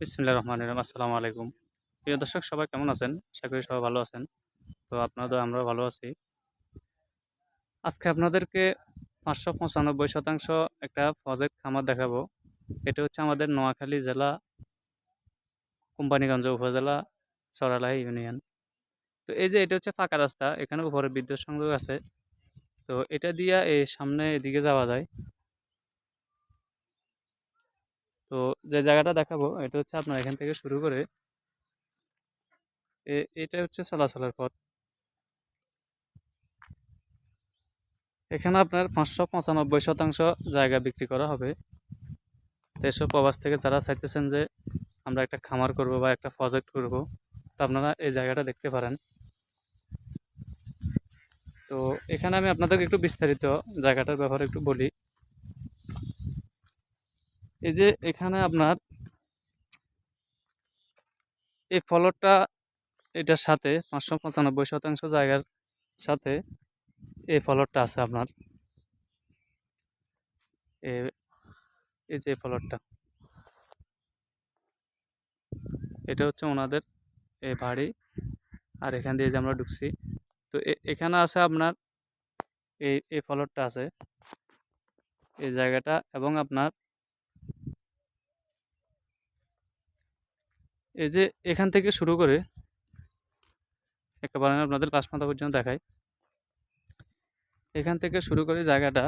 বিসমিল্লাহির রহমানির রহিম। আসসালামু আলাইকুম। প্রিয় দর্শক, সবাই কেমন আছেন? আশা করি সবাই ভালো আছেন। তো আপনাদের আমরা ভালো আছি। আজকে আপনাদেরকে পাঁচশো পঁচানব্বই শতাংশ একটা প্রজেক্ট খামার দেখাবো। এটা হচ্ছে আমাদের নোয়াখালী জেলা, কোম্পানিগঞ্জ উপজেলা চরালাই ইউনিয়ন। তো এই যে এটা হচ্ছে ফাঁকা রাস্তা, এখানে উপরে বিদ্যুৎ সংযোগ আছে। তো এটা দিয়া এই সামনে এদিকে যাওয়া যায়। তো যে জায়গাটা দেখাবো, এটা হচ্ছে আপনার এখান থেকে শুরু করে এটা হচ্ছে চলাচলের পথ। এখানে আপনার পাঁচশো পঁচানব্বই শতাংশ জায়গা বিক্রি করা হবে। দেশ প্রবাস থেকে যারা চাইতেছেন যে আমরা একটা খামার করব বা একটা প্রজেক্ট করব, তো আপনারা এই জায়গাটা দেখতে পারেন। তো এখানে আমি আপনাদেরকে একটু বিস্তারিত জায়গাটার ব্যাপারে একটু বলি। এই যে এখানে আপনার এই ফলকটা এটার সাথে পাঁচশো পঁচানব্বই শতাংশ জায়গার সাথে এই ফলকটা আছে আপনার। এই যে ফলকটা এটা হচ্ছে ওনাদের এই বাড়ি। আর এখান দিয়ে যে আমরা ঢুকছি, তো এখানে আছে আপনার এই এই ফলকটা আছে। এই জায়গাটা এবং আপনার এই যে এখান থেকে শুরু করে একেবারে আমি আপনাদের লাশ মাথা পর্যন্ত দেখাই। এখান থেকে শুরু করে জায়গাটা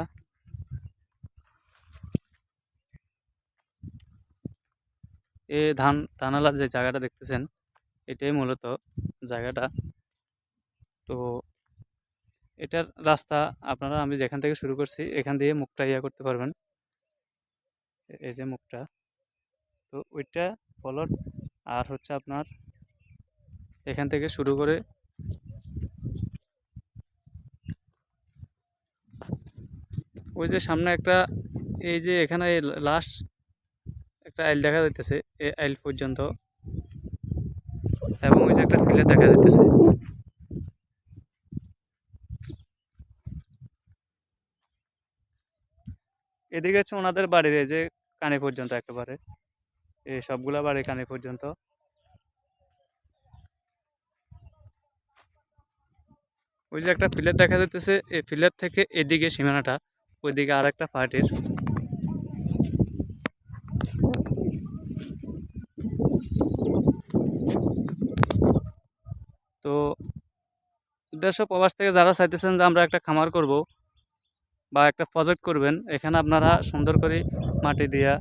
এ ধান ধানালার যে জায়গাটা দেখতেছেন, এটাই মূলত জায়গাটা। তো এটার রাস্তা আপনারা, আমি যেখান থেকে শুরু করছি, এখান দিয়ে মুখটা ইয়া করতে পারবেন। এই যে মুখটা। তো ওইটা ফলট আর হচ্ছে আপনার এখান থেকে শুরু করে ওই যে সামনে একটা, এই যে এখানে লাস্ট একটা আইল দেখা যাইতেছে, এই আইল পর্যন্ত। এবং ওই যে একটা ফিলে দেখা যাইতেছে। এদিকে হচ্ছে ওনাদের বাড়ির, এই যে কানে পর্যন্ত একেবারে। এই সবগুলো আবার এখানে পর্যন্ত। ওই যে একটা ফিলের দেখা যাইতেছে, এই ফিলের থেকে এদিকে সীমানাটা, ওইদিকে আর একটা পার্টির। তো দেশ প্রবাস থেকে যারা চাইতেছেন যে আমরা একটা খামার করব বা একটা প্রজেক্ট করবেন, এখানে আপনারা সুন্দর করে মাটি দিয়া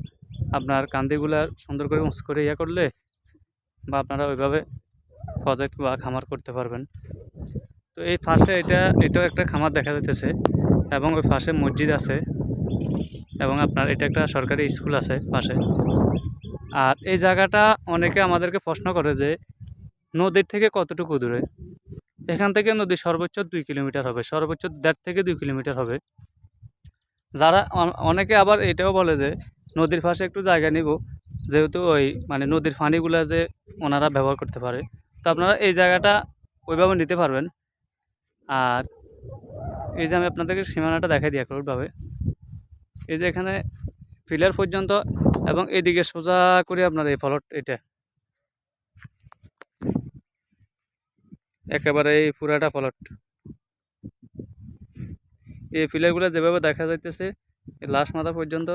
আপনার কান্দিগুলা সুন্দর করে উঁচু করে ইয়া করলে বা আপনারা ওইভাবে প্রজেক্ট বা খামার করতে পারবেন। তো এই পাশে এটা, এটাও একটা খামার দেখা যাইতেছে এবং ওই পাশে মসজিদ আছে এবং আপনার এটা একটা সরকারি স্কুল আছে পাশে। আর এই জায়গাটা অনেকে আমাদেরকে প্রশ্ন করে যে নদীর থেকে কতটুকু দূরে? এখান থেকে নদী সর্বোচ্চ দুই কিলোমিটার হবে, সর্বোচ্চ দেড় থেকে দুই কিলোমিটার হবে। যারা অনেকে আবার এটাও বলে যে নদীর পাশে একটু জায়গা নিব, যেহেতু ওই মানে নদীর পানিগুলা যে ওনারা ব্যবহার করতে পারে। তো আপনারা এই জায়গাটা ওইভাবে নিতে পারবেন। আর এই যে আমি আপনাদেরকে সীমানাটা দেখাই দিই একভাবে এই যে এখানে ফিলার পর্যন্ত এবং এদিকে সোজা করে আপনার এই ফলট এটা। একেবারে এই পুরাটা ফলট। এই ফিলারগুলো যেভাবে দেখা যাইতেছে লাশ মাথা পর্যন্ত,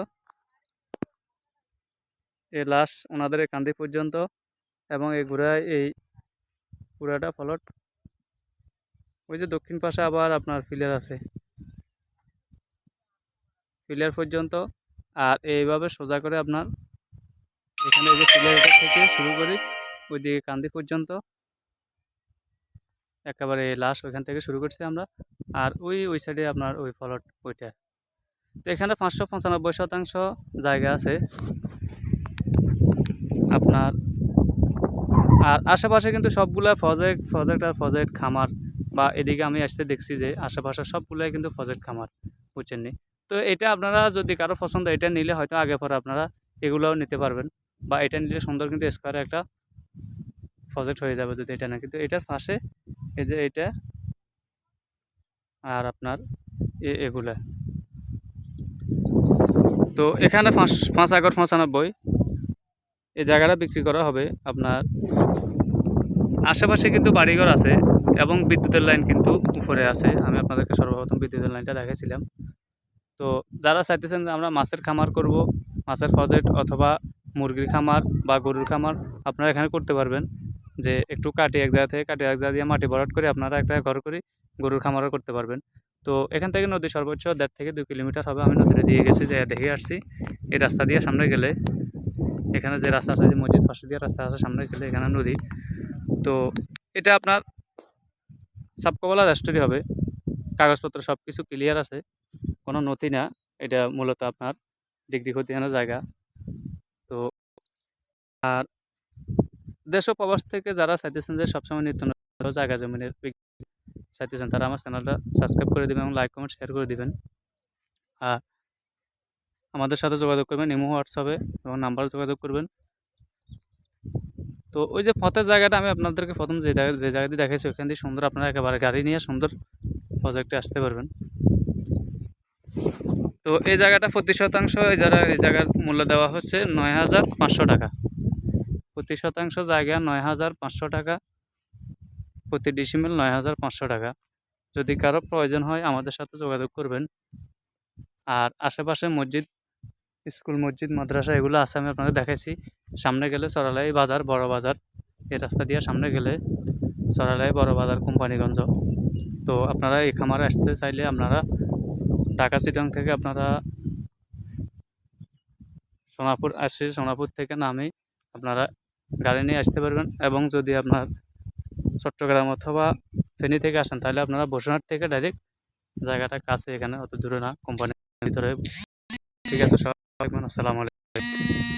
এই লাশ ওনাদের কান্দি পর্যন্ত, এবং এই ঘোড়ায় এই পুরাটা ফলট ওই যে দক্ষিণ পাশে আবার আপনার ফিলার আছে। ফিলার পর্যন্ত, আর এইভাবে সোজা করে আপনার, এখানে এই যে ফিলার থেকে শুরু করি, ওইদিকে কান্দি পর্যন্ত একেবারে লাশ ওইখান থেকে শুরু করছি আমরা। আর ওই ওই সাইডে আপনার ওই ফলট ওইটা। তো এখানে পাঁচশো পঁচানব্বই শতাংশ জায়গা আছে। আপনার আর আশেপাশে কিন্তু সবগুলা প্রজেক্ট প্রজেক্ট আর প্রজেক্ট খামার বা এদিকে আমি আসতে দেখছি যে আশেপাশে সবগুলাই কিন্তু প্রজেক্ট খামার, বুঝছেন নি? তো এটা আপনারা যদি কারও পছন্দ, এটা নিলে হয়তো আগে পরে আপনারা এগুলোও নিতে পারবেন বা এটা নিলে সুন্দর কিন্তু স্কোয়ারে একটা প্রজেক্ট হয়ে যাবে যদি এটা না। কিন্তু এটার পাশে এই যে এটা আর আপনার এ- এগুলা। তো এখানে পাঁচ পাঁচ আগর পঁচানব্বই। এই জায়গাটা বিক্রি করা হবে আপনার। আশেপাশে কিন্তু বাড়িঘর আছে এবং বিদ্যুতের লাইন কিন্তু উপরে আছে। আমি আপনাদেরকে সর্বপ্রথম বিদ্যুতের লাইনটা দেখাইছিলাম। তো যারা চাইতেছেন যে আমরা মাছের খামার করব, মাছের প্রজেক্ট অথবা মুরগির খামার বা গরুর খামার, আপনারা এখানে করতে পারবেন। যে একটু কাটি এক জায়গা থেকে কাটি এক জায়গা দিয়ে মাটি ভরাট করে আপনারা একটা ঘর করে গরুর খামারও করতে পারবেন। তো এখান থেকে নদী সর্বোচ্চ দেড় থেকে দুই কিলোমিটার হবে। আমি নদীতে দিয়ে গেছি, যে দেখে আসছি। এই রাস্তা দিয়ে সামনে গেলে, এখানে যে রাস্তা আছে, যে মসজিদ পাশে দিয়ে রাস্তা আছে, সামনে গেলে এখানে নদী। তো এটা আপনার সাবকবলা রেস্টোরি হবে। কাগজপত্র সব কিছু ক্লিয়ার আছে। কোনো নথি না। এটা মূলত আপনার ডিগ্রি খতিয়ানো জায়গা। তো আর দেশ প্রবাস থেকে যারা চাইতেছেন যে সবসময় নিত্য জায়গা জমিনের চাইতেছেন, তারা আমার চ্যানেলটা সাবস্ক্রাইব করে দেবেন এবং লাইক কমেন্ট শেয়ার করে দেবেন। আর আমাদের সাথে যোগাযোগ করবেন, ইমো, হোয়াটসঅ্যাপে এবং নাম্বার যোগাযোগ করবেন। তো ওই যে পথের জায়গাটা আমি আপনাদেরকে প্রথম যে যে জায়গাটি দেখেছি ওখান দিয়ে সুন্দর আপনারা একেবারে গাড়ি নিয়ে সুন্দর প্রজেক্টে আসতে পারবেন। তো এই জায়গাটা প্রতি শতাংশ এই যারা এই জায়গার মূল্য দেওয়া হচ্ছে নয় হাজার পাঁচশো টাকা। প্রতি শতাংশ জায়গা নয় হাজার পাঁচশো টাকা, প্রতি ডিসিমেল নয় হাজার পাঁচশো টাকা। যদি কারও প্রয়োজন হয় আমাদের সাথে যোগাযোগ করবেন। আর আশেপাশে মসজিদ, স্কুল, মসজিদ, মাদ্রাসা এগুলো আছে, আমি আপনাদের দেখাইছি। সামনে গেলে সরালাই বাজার, বড় বাজার। এই রাস্তা দিয়ে সামনে গেলে সরালাই বড় বাজার, কোম্পানিগঞ্জ। তো আপনারা এই খামারে আসতে চাইলে আপনারা ঢাকা চিটং থেকে আপনারা সোনাপুর আসে, সোনাপুর থেকে নামে আপনারা গাড়ি নিয়ে আসতে পারবেন এবং যদি আপনার চট্টগ্রাম অথবা ফেনী থেকে আসেন, তাহলে আপনারা বসুনাথ থেকে ডাইরেক্ট জায়গাটা কাছে এখানে অত দূরে না কোম্পানির ভিতরে। ঠিক আছে, সবাই আসসালামু আলাইকুম।